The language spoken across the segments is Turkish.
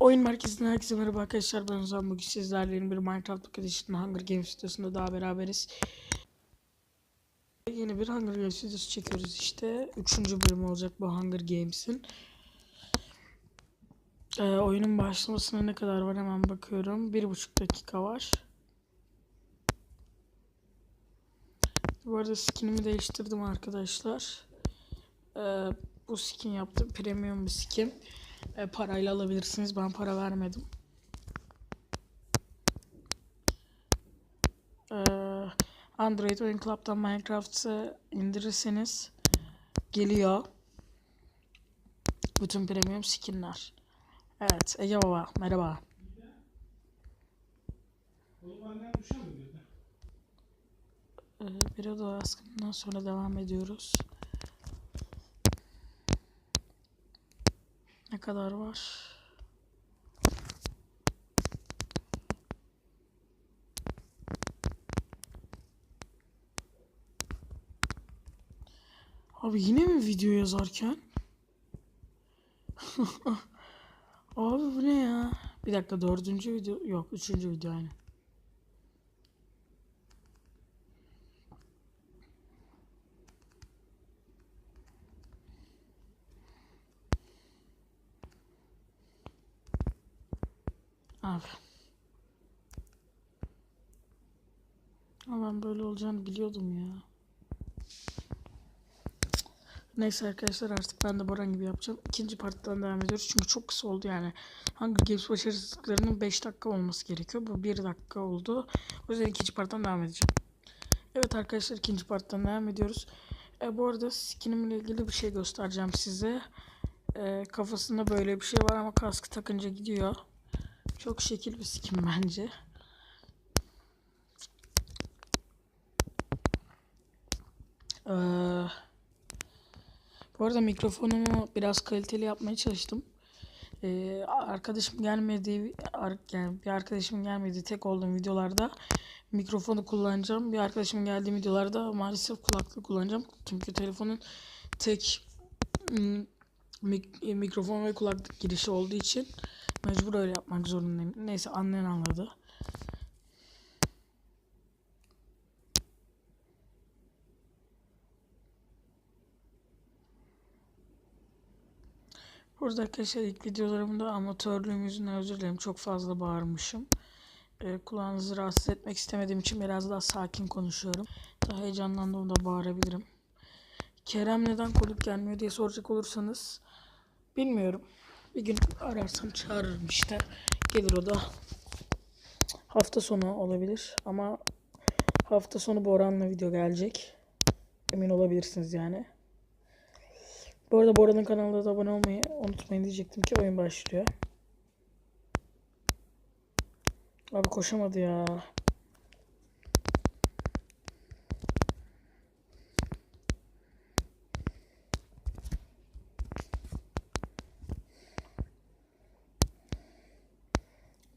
Oyun merkezinden herkese merhaba arkadaşlar ben Ozan bugün sizlerle yeni bir Minecraft arkadaşının Hunger Games videosunda daha beraberiz. Yeni bir Hunger Games videosu çekiyoruz işte. Üçüncü bölüm olacak bu Hunger Games'in. Ee, oyunun başlamasına ne kadar var hemen bakıyorum. Bir buçuk dakika var. Bu arada skinimi değiştirdim arkadaşlar. Ee, bu skin yaptım. Premium bir skin. E, parayla alabilirsiniz. Ben para vermedim. Ee, Android Oyun Club'dan Minecraft'ı indirirseniz geliyor. Bütün premium skinler. Evet Ege Baba merhaba. Ee, bir oda baskınından sonra devam ediyoruz. Ne kadar var? Abi yine mi video yazarken? Abi bu ne ya? Bir dakika dördüncü video yok üçüncü video aynı. Abi. Ama ben böyle olacağını biliyordum ya. Neyse arkadaşlar artık ben de Boran gibi yapacağım. İkinci parttan devam ediyoruz. Çünkü çok kısa oldu yani. Hunger Games başarısızlıklarının 5 dakika olması gerekiyor. Bu 1 dakika oldu. O yüzden ikinci parttan devam edeceğim. Evet arkadaşlar ikinci parttan devam ediyoruz. E, bu arada skinimle ilgili bir şey göstereceğim size. E, kafasında böyle bir şey var ama kaskı takınca gidiyor. Çok şekil bir skin bence. Ee, bu arada mikrofonumu biraz kaliteli yapmaya çalıştım. Ee, arkadaşım gelmediği, yani bir arkadaşımın gelmediği tek olduğum videolarda mikrofonu kullanacağım. Bir arkadaşımın geldiği videolarda maalesef kulaklık kullanacağım. Çünkü telefonun tek mm, mik- mikrofon ve kulaklık girişi olduğu için Mecbur öyle yapmak zorundayım. Neyse anlayan anladı. Burada arkadaşlar ilk videolarımda amatörlüğüm yüzünden özür dilerim. Çok fazla bağırmışım. Ee, kulağınızı rahatsız etmek istemediğim için biraz daha sakin konuşuyorum. Daha heyecanlandığımda bağırabilirim. Kerem neden konuk gelmiyor diye soracak olursanız bilmiyorum. Bir gün ararsam çağırırım işte. Gelir o da. Hafta sonu olabilir ama hafta sonu Boran'la video gelecek. Emin olabilirsiniz yani. Bu arada Boran'ın kanalına da abone olmayı unutmayın diyecektim ki oyun başlıyor. Abi koşamadı ya.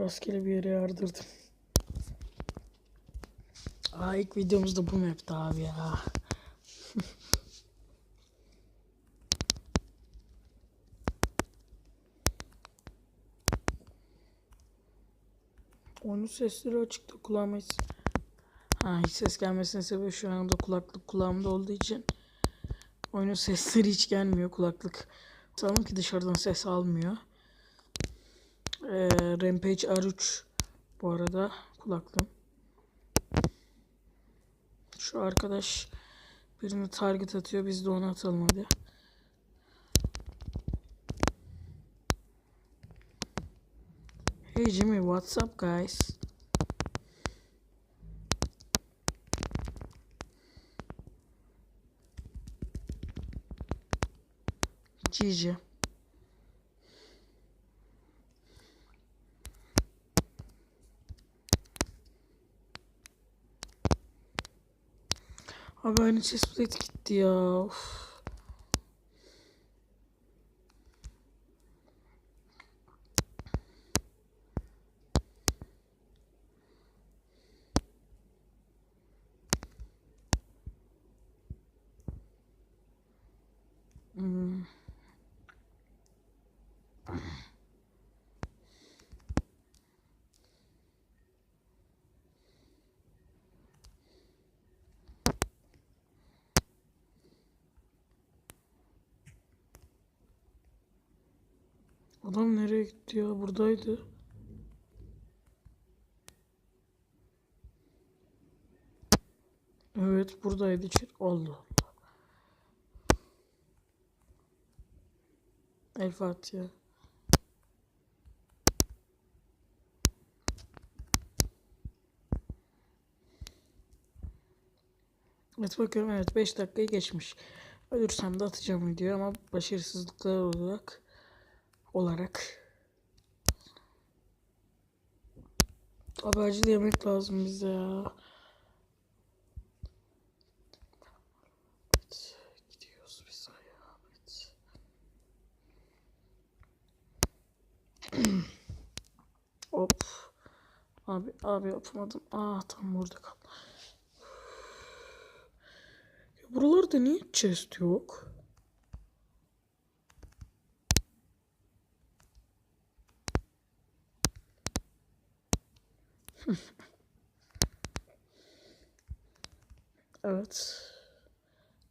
Rastgele bir yere yardırdım. Aa ilk videomuz da bu map'ti abi ya. Onun sesleri açıkta kulağıma hiç... Ha hiç ses gelmesinin sebebi şu anda kulaklık kulağımda olduğu için oyunun sesleri hiç gelmiyor kulaklık. Sanırım ki dışarıdan ses almıyor. Rampage R3 bu arada kulaklığım. Şu arkadaş birini target atıyor. Biz de onu atalım hadi. Hey Jimmy, what's up guys? GG. Abi aynı chestplate gitti ya. Of. Adam nereye gitti ya? Buradaydı. Evet buradaydı. Allah. El Fatiha. Evet bakıyorum evet 5 dakikayı geçmiş. Ölürsem de atacağım video ama başarısızlıklar olarak olarak Abi acil yemek lazım bize ya. Hop. Abi abi yapamadım. Aa tam burada kal. Buralarda niye chest yok? Evet.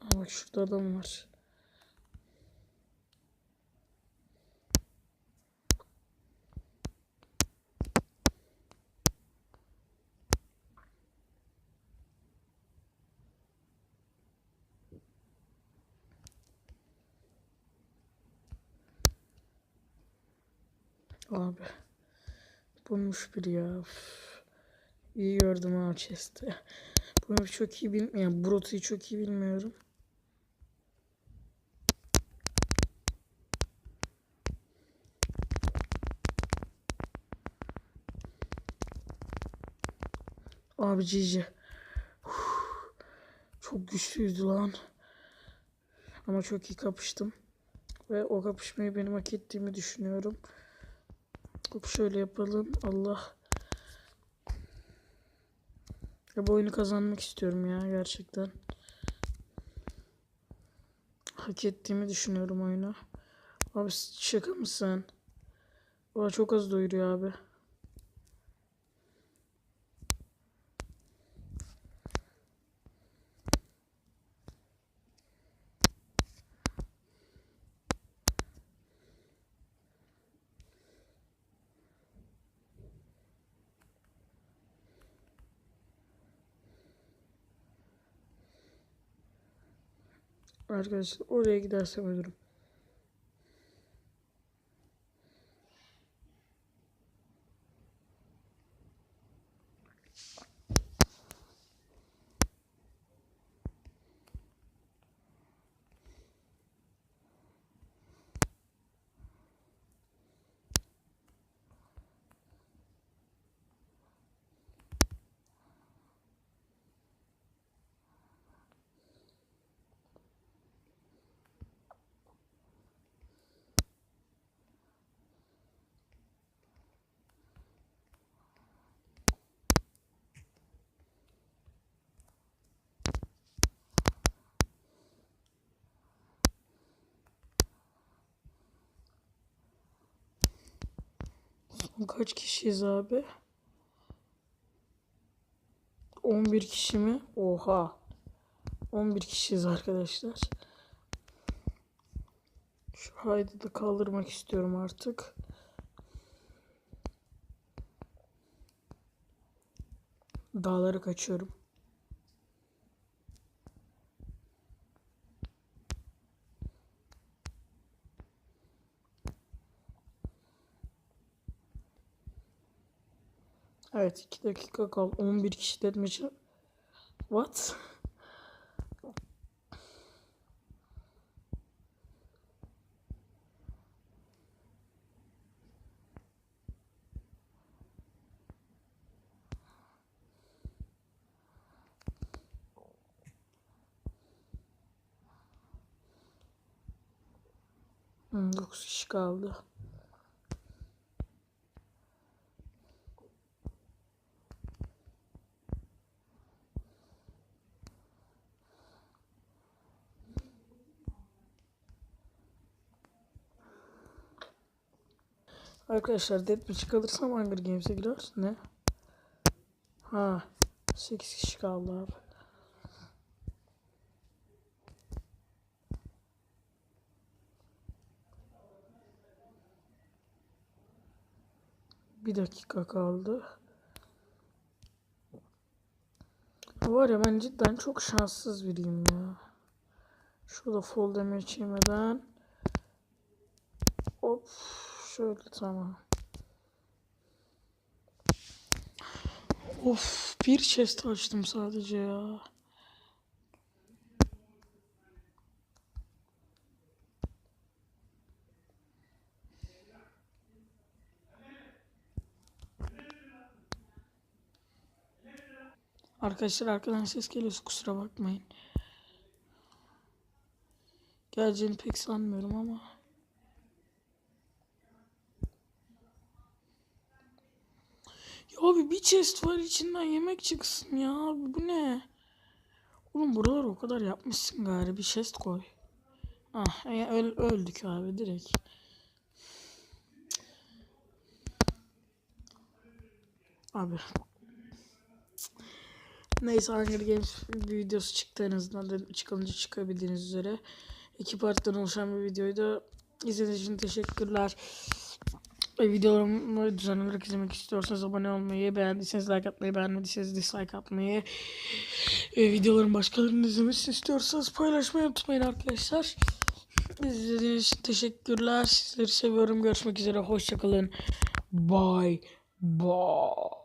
Aa bak şurada adam var. Abi. Bulmuş biri ya. Üf. İyi gördüm ha chest'i. Bunu çok iyi bilmiyorum. Yani bu rotayı çok iyi bilmiyorum. Abi cici. Çok güçlüydü lan. Ama çok iyi kapıştım. Ve o kapışmayı benim hak ettiğimi düşünüyorum. Hop şöyle yapalım. Allah. Ya bu oyunu kazanmak istiyorum ya gerçekten. Hak ettiğimi düşünüyorum oyunu. Abi şaka mısın? Aa, çok az doyuruyor abi. Arkadaşlar oraya gidersem ölürüm. Kaç kişiyiz abi? 11 kişi mi? Oha. 11 kişiyiz arkadaşlar. Şu haydi de kaldırmak istiyorum artık. Dağlara kaçıyorum. Evet 2 dakika kal. 11 kişi için. What? Hmm, 9 kişi kaldı. Arkadaşlar Deathmatch kalırsam Hunger Games'e girer. Ne? Ha. 8 kişi kaldı abi. Bir dakika kaldı. Var ya ben cidden çok şanssız biriyim ya. Şurada fall damage yemeden. Hop. Şöyle tamam. Of bir chest açtım sadece ya. Arkadaşlar arkadan ses geliyorsa kusura bakmayın. Geleceğini pek sanmıyorum ama. Ya bir chest var içinden yemek çıksın ya abi bu ne? Oğlum buralar o kadar yapmışsın gari bir chest koy. Ah ya öl, öldük abi direkt. Abi. Neyse Hunger Games videosu çıktı en azından da çıkınca çıkabildiğiniz üzere. İki partiden oluşan bir videoydu. İzlediğiniz için teşekkürler. Ve videolarımı düzenli olarak izlemek istiyorsanız abone olmayı, beğendiyseniz like atmayı, beğenmediyseniz dislike atmayı, e, videoların başkalarının izlemesini istiyorsanız paylaşmayı unutmayın arkadaşlar. İzlediğiniz için teşekkürler. Sizleri seviyorum. Görüşmek üzere. Hoşçakalın. Bye. Bye.